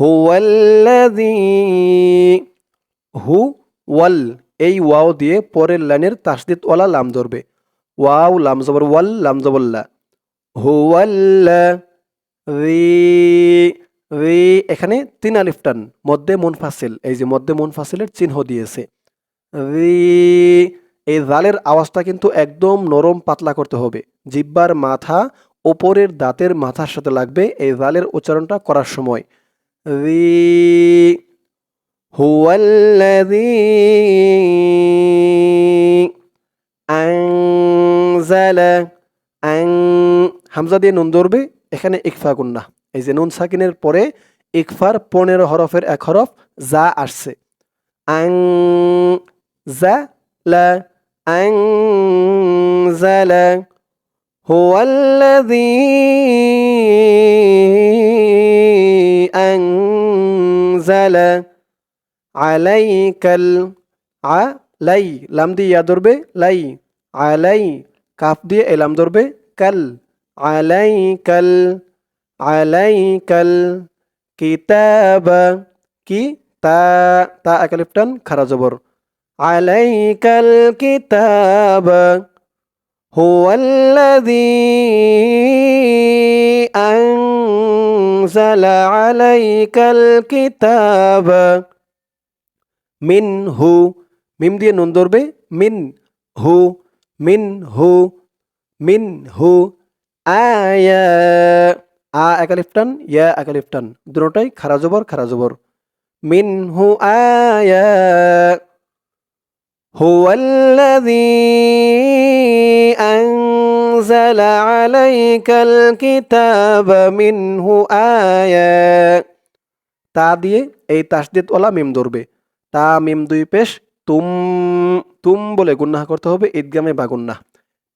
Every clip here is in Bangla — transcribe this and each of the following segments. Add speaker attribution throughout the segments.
Speaker 1: হুয়াল্লাযী হু ওয়াল, এই ওয়াও দিয়ে পরের লাইনের তাসদিদ ওয়ালা লাম ধরবে। ওয়াও, লাম জবর ওয়াল, লাম জবল্লা হুয়াল্লা রি রি এখানে তিন আলিফ টান, মধ্যে মুনফাসিল, এই যে মধ্যে মুনফাসিলের চিহ্ন দিয়েছে। এই জালের আওয়াজটা কিন্তু একদম নরম পাতলা করতে হবে। জিব্বার মাথা ওপরের দাঁতের মাথার সাথে লাগবে এই জালের উচ্চারণটা করার সময়। রি হুয়াল্লাযী আনজালা আং হামজা দিয়ে নুন ধরবে এখানে ইকফা গুন্না এই যে নুন সাকিনের পরে ইকফার পনেরো হরফের এক হরফ যা আসছে আং যা লা আং জালা هو الذي أنزل عليك ال علي লাম দিয়ে ইয়া ধরবে লাই আলাই কাফ দিয়ে এলাম ধরবে কাল আলাইকাল আলাইকাল কিতাব কি তা তা একালিফটান খারা জবর আলাইকাল কিতাব هو الذي أنزل عليك الكتاب منه মিম দিয়ে নুন ধরবে মিন হু মিন হু মিন হু আয়া আ একালিফটান ইয়া একালিফটান দুটোটাই খারা জবর খারা জবর মিন হু আয়া هو الذي أنزل عليك الكتاب منه آية তা দিয়ে এই তাসদিদ ওলা মিম ধরবে তা মিম দুই পেশ তুম তুম বলে গুন্নাহ করতে হবে ঈদগামে বাগুন্না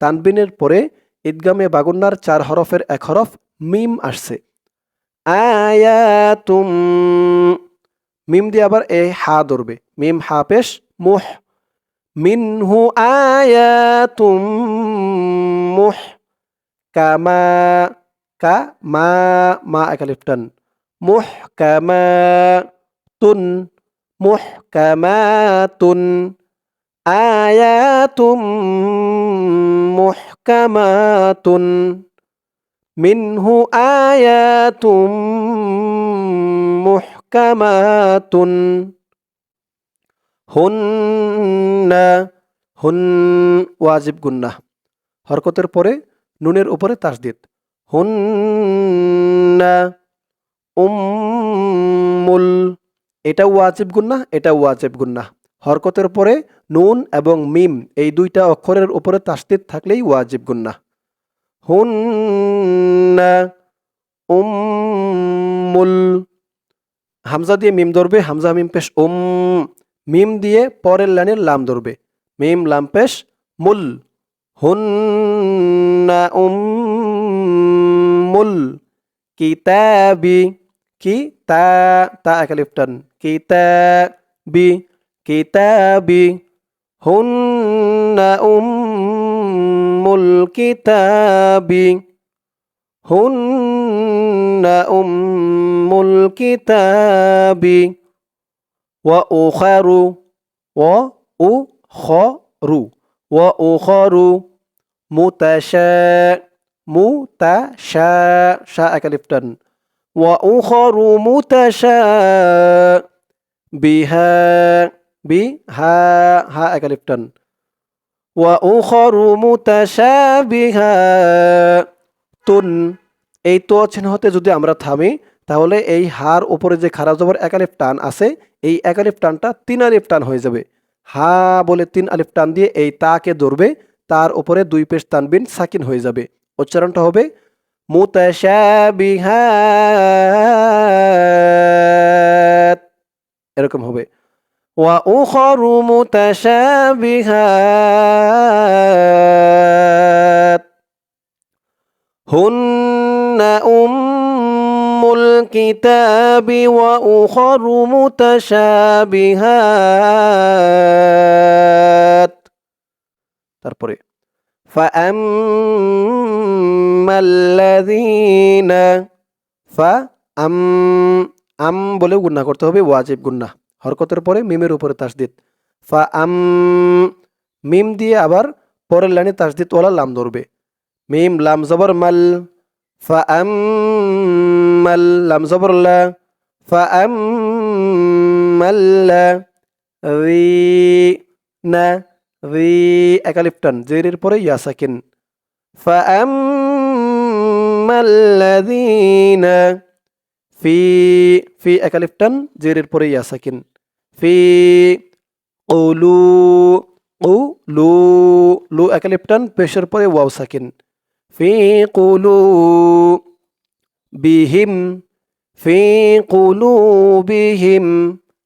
Speaker 1: তানবিনের পরে ঈদগামে বাগুন্নার চার হরফের এক হরফ মিম আসছে আয়া তুম মিম দিয়ে আবার এ হা ধরবে মিম হা পেশ মুহ মিনহু আয়াতুম মুহ কামা কা মা মা একালিফটান মুহ কামা তুন মুহ কামা তুন আয়াতুম মুহ কামা তুন মিনহু আয়াতুম মুহ কামা তুন হুন্না, হুন ওয়াজিব গুন্না হরকতের পরে নুনের উপরে তাসদিদ। হুন্না, উম্মুল, এটা ওয়াজিব গুন্না এটা ওয়াজিব গুন্না হরকতের পরে নুন এবং মিম, এই দুইটা অক্ষরের উপরে তাসদিদ থাকলেই ওয়াজিব গুন্না হুন্না, উম্মুল, হামজা দিয়ে মিম ধরবে, হামজা, মিম পেশ উম মিম দিয়ে পরের লাইনের লাম ধরবে। মিম, লাম পেশ, মুল। হুন্না উম্মুল। কিতাবি, কি তা তা একালিফটান কিতাবি কিতাবি। হুন্না উম্মুল কিতাবি। হুন্না উম্মুল কিতাবি। ওয়া ও খারু ও উ খ রু ও খরু মুতাশা মুতাশা শা একালিফটান ও খরু মুতাশা বিহা বি হা হা একালিফটান ওয়া ও তুন এই তো চিহ্ন হতে যদি আমরা থামি তাহলে এই হার উপরে যে খারাপ জবর এক আলিফ টান আছে, এই এক আলিফ টানটা তিন আলিফ টান হয়ে যাবে। হা বলে তিন আলিফ টান দিয়ে এই তাকে ধরবে, তার উপরে দুই পেশ তানবিন সাকিন হয়ে যাবে। উচ্চারণটা হবে এরকম হবে, ওয়া উখরু মুতাশাবিহাত। হুন্না উম الكتاب وأخر متشابهات তারপরে فأما الذين فأم আম বলেও গুন্না করতে হবে ওয়াজিব গুন্না হরকতের পরে মিমের উপরে তাসদিদ ফা আম মিম দিয়ে আবার পরের লাইনে তাসদিদ ওলা লাম ধরবে মিম লাম জবর মাল ফা আম মাল লাম জবর লা ফা আম মাল্লা রি না রি একালিফটান জেরের পরে ইয়া সাকিন ফা আম মাল্লাযীনা ফি ফি একালিফটান, জেরের পরে ইয়া সাকিন ফি কৌলু ও লু লু একালিফটান, পেশের পরে ওয়াও সাকিন ফি কুলু বিহিম ফি কুলু বিহিম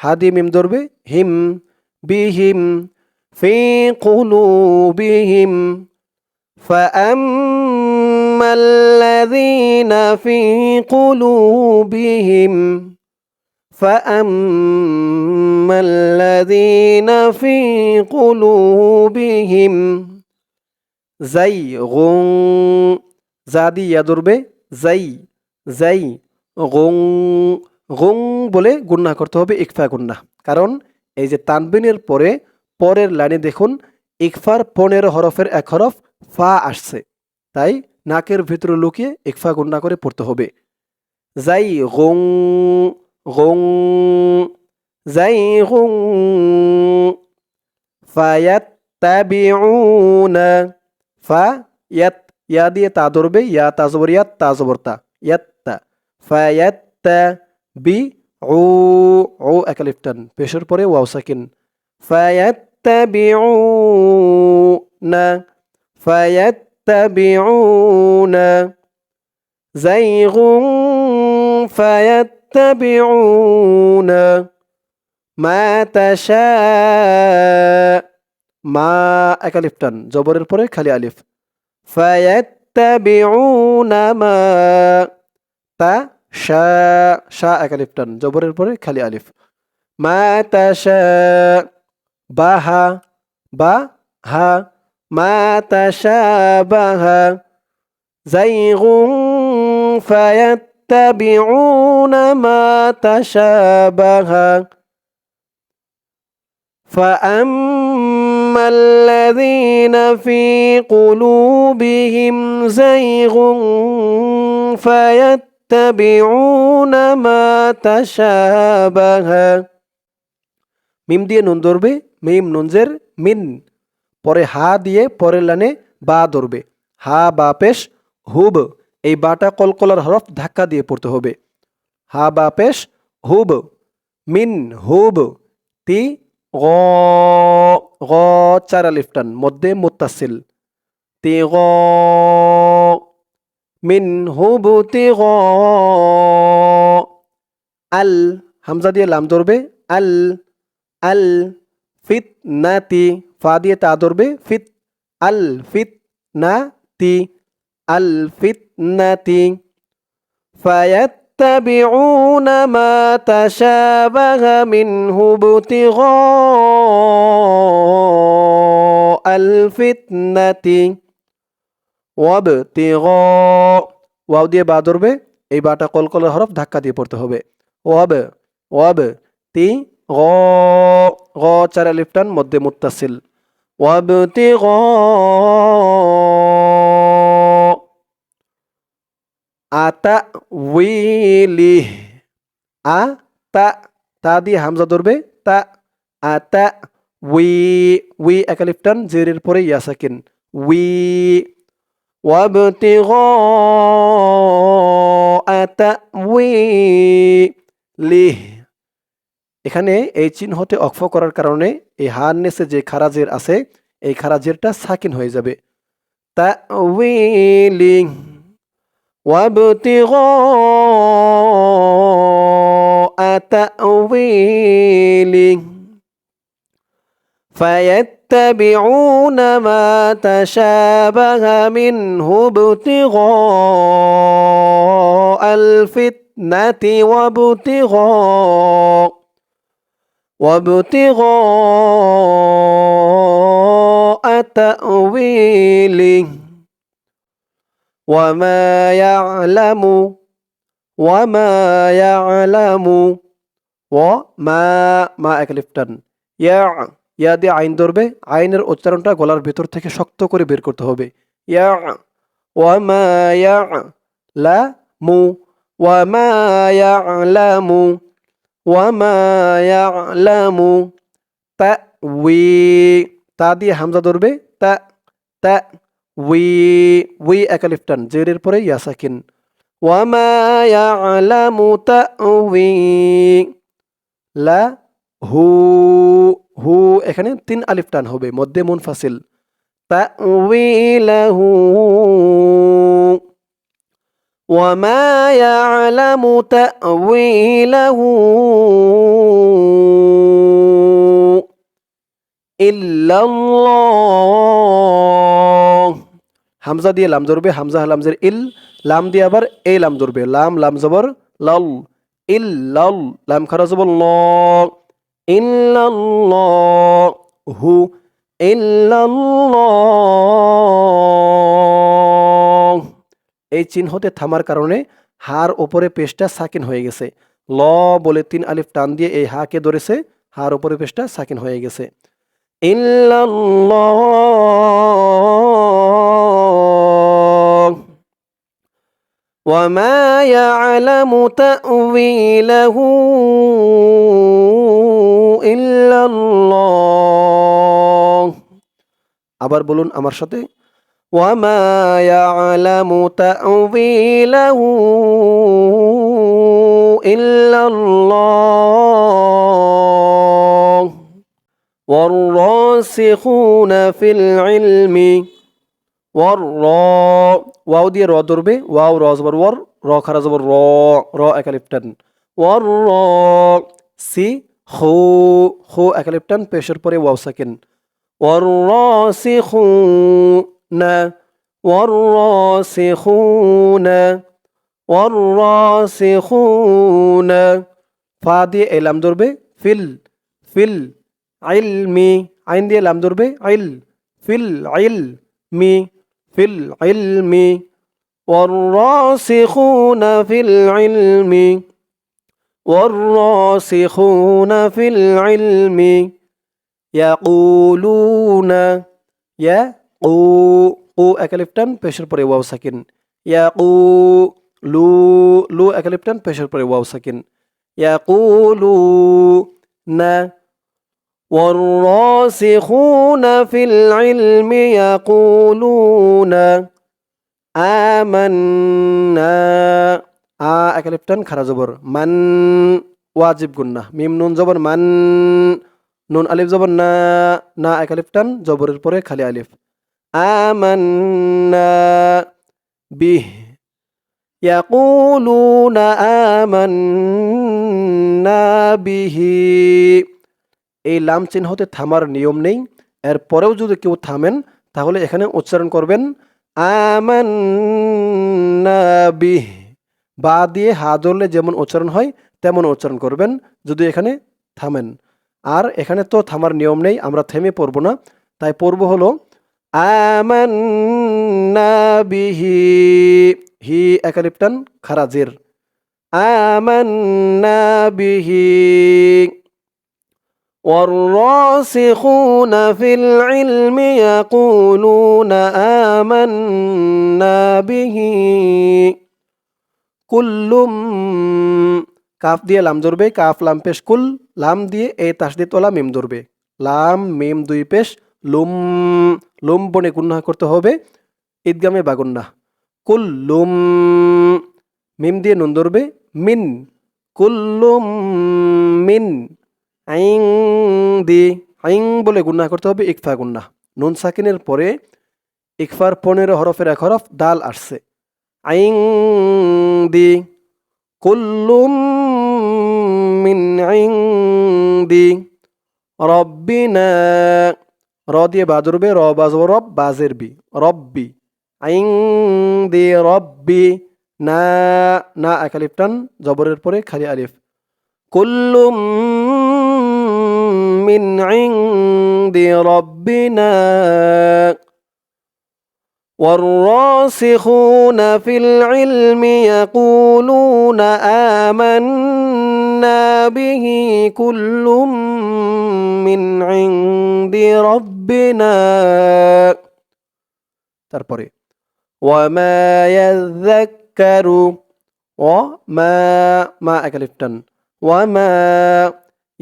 Speaker 1: হাদি মিম ধরবে হিম বিহিম ফি কুলু বিহিম فأما الذين في قلوبهم فأما الذين في قلوبهم زيغ জাদি ইয়া ধরবে জাই গং গং বলে গুন্না করতে হবে, ইকফা গুন্না কারণ এই যে তানবিনের পরে, পরের লাইনে দেখুন, ইকফার পনেরো হরফের এক হরফ ফা আসছে। তাই নাকের ভিতরে লুকিয়ে ইকফা গুন্না করে পড়তে হবে। যাই গং গং যাই গং ফায়াত ফা, ইয়াত, ইয়া দিয়ে তা ধরবে, ইয়া তা জবর, ইয়াত তা জবর তা। ইয়াত্তা ফায়াত্তা বি ও ও একালিফটান পেশের পরে ওয়াও সাকিন ফায়াত্তাবিউনা فيتبعون زيغ فيتبعون ما تشاء মা একালিফটান জবরের পরে খালি আলিফ ফায়াত্তাবিউনা মা তা শা শা একালিফটান জবরের পরে খালি আলিফ মা তাশা বাহা বা হা ما تشابه زيغ فيتبعون ما تشابه فأما الذين في قلوبهم زيغ فيتبعون ما تشابه মিম দিয়ে নুন ধরবে মিম নুনজের মিন পরে হা দিয়ে পরের লানে বা ধরবে হা বা পেশ হুব এই বাটা কলকলার হরফ ধাক্কা দিয়ে পড়তে হবে হা বা পেশ হুব মিন হুব তি গ গ চার আলিফটান মধ্যে মুত্তাসিল তি গ মিন হুব তি গ আল হামজা দিয়ে লাম ধরবে আল আল ফিত নাতি ফা দিয়ে তা ধরবে ফিত আল ফিত না তি আল ফিত নাতি فيتبعون ما تشابه منه ابتغاء الفتنة وابتغاء ওয়াও দিয়ে বা ধরবে এই বাটা কলকলের হরফ ধাক্কা দিয়ে পড়তে হবে ওয়াব ওয়াব তি গ গ চার আলিফটান মধ্যে মুত্তাসিল وابتغاء আতা উইলি আ, তা তা দিয়ে হামজা ধরবে। তা আতা উই উই একালিফটান জেরের পরে ইয়াসাকিন। উই লিহ এখানে এই চিহ্নতে অক্ষ করার কারণে এই হার যে খারাজের আছে, এই খারাজেরটা সাকিন হয়ে যাবে। তা উইলিং وابتغاء تأويله فيتبعون ما تشابه منه ابتغاء الفتنة وابتغاء وابتغاء تأويله وما يعلم ওয়ামা ইয়ালামু ও মা মা একলিফটান ইয়া ইয়া দিয়ে আইন ধরবে আইনের উচ্চারণটা গলার ভেতর থেকে শক্ত করে বের করতে হবে ইয়া ওয়ামা ইয়া লা মু ওয়ামা ইয়ালামু ওয়ামা ইয়ালামু তা উই তা দিয়ে হামজা ধরবে তা তা উই উই একালিফটান জেরের পরে ইয়া সাকিন ওয়ামা ইয়ালামু তাউই লা হু হু এখানে তিন আলিফ টান হবে মধ্যে মুনফাসিল তাউইলাহু وما يعلم تأويله إلا الله হামজা দিয়ে লাম ধরবে, হামজা লামজের ইল, লাম দিয়ে আবার এই লাম ধরবে। লাম লাম জবর, লাল, ইল, লাল, লাম খারা জবর, ল হু এই চিহ্নতে থামার কারণে হার ওপরে পেশটা সাকিন হয়ে গেছে। ল বলে তিন আলিফ টান দিয়ে এই হাকে ধরেছে, হার ওপরে পেশটা সাকিন হয়ে গেছে। ইল্লাল্লাহ وما يعلم تأويله إلا الله আবার বলুন আমার সাথে وما يعلم تأويله إلا الله والراسخون في العلم ওয়ার র, ওয়াও দিয়ে র ধরবে, ওয়াও র জবর ওয়ার, র খারা জবর র র একালিপ্টান। ওয়ার র, সি, হো হো একালিপ্টান, পেশের পরে ওয়াও সাকেন। ওয়ার র, সি, হু, না। ওয়ার র, সি, হু, না। ওয়ার র, সি, হু, না। ফা দিয়ে এলাম ধরবে, ফিল ফিল, আইল মি। আইন দিয়ে লাম ধরবে, আইল, ফিল, আইল মি। في العلم والراسخون في العلم والراسخون في العلم يقولون يا قو قو أكلفتن بشر بري واو سكن يا قو لو لو أكلفتن بشر بري واو ساكن. يقولون والراسخون في العلم يقولون آمنا আ একালিফটান খারা জবর মান ওয়াজিব গুন্না মিম নুন জবর মান নুন আলিফ জবর না না একালিফটান জবরের পরে খালি আলিফ آمنا به يقولون آمنا به এই লাম চিহ্নতে থামার নিয়ম নেই। এর পরেও যদি কেউ থামেন, তাহলে এখানে উচ্চারণ করবেন বিহ। বা দিয়ে হা ধরলে যেমন উচ্চারণ হয়, তেমন উচ্চারণ করবেন, যদি এখানে থামেন। আর এখানে তো থামার নিয়ম নেই, আমরা থেমে পড়ব না। তাই পড়ব হলো, আমান্না বিহি। হি একালিপটান, খারাজির বিহি। والراسخون في العلم يقولون آمنا به كل কাফ দিয়ে লাম ধরবে কাফ লাম পেশ কুল লাম দিয়ে এই তাসদিতওয়ালা মিম ধরবে লাম মিম দুই পেশ লুম লুম বনে গুন্না করতে হবে ঈদগামে বাগুন্না কুল লুম মিম দিয়ে নুন ধরবে মিন কুল্লুম মিন আইং দি আইং বলে গুন্না করতে হবে, ইকফা গুন্না নুন সাকিনের পরে ইকফার পনেরো হরফের এক হরফ ডাল আসছে। আইং দি কুল্লুম মিন আইং দি রব্বিনা, র দিয়ে বা ধরবে র বাজব রব বাজের বি, রব্বি। আইং দি রব্বি, না না এক আলিফ টান, জবরের পরে খালি আলিফ। কুল্লুম মিন ইংদি রব্বিনা والراسخون في العلم يقولون آمنا به كل من عند ربنا তারপরে ওয়ামা ইয়াযাক্কারু ও মা মা একালিফটান ওয়ামা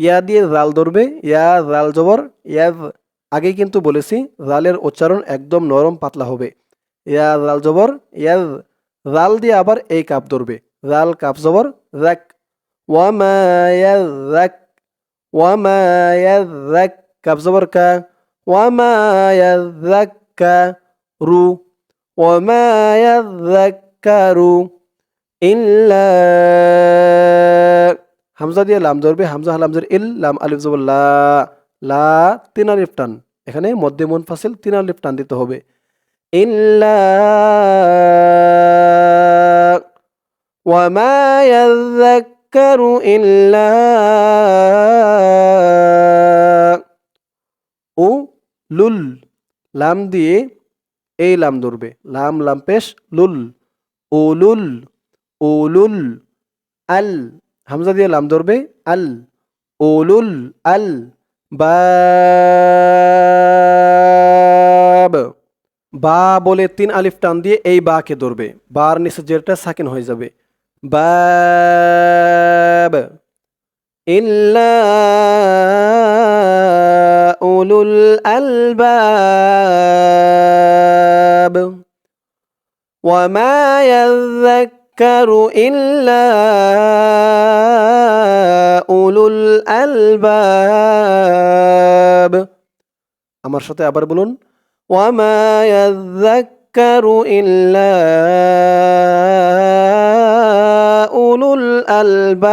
Speaker 1: ইয়া দিয়ে জাল ধরবে ইয়া জাল জবর ইয়াজ আগে কিন্তু বলেছি জালের উচ্চারণ একদম নরম পাতলা হবে ইয়া জাল জবর ইয়াজ জাল দিয়ে আবার এই কাপ ধরবে জাল কাপ জবর জাক ওয়ামা ইয়াযাক ওয়ামা ইয়াযাক কাপ জবর কা ওয়ামা ইয়াযাক্কারু وما يذكر إلا হামজা দিয়ে লাম ধরবে, হামজা হালামজের ইল লাম আলিফ লা লা তিন এখানে মধ্যে মন ফাসিল তিন আলিফ টান দিতে হবে। ইল্লা ও লুল লাম দিয়ে এই লাম ধরবে। লাম লাম পেশ, লুল। উলুল উলুল, আল। হামজা দিয়ে লাম ধরবে আল উলুল আল বাব বা বলে তিন আলিফ টান দিয়ে এই বাকে ধরবে বার নিচে জেরটা সাকিন হয়ে যাবে বাব ইল্লা উলুল আলবাব وما يذكر إلا أولو الألباب আমার সাথে আবার বলুন وما يذكر إلا أولو الألباب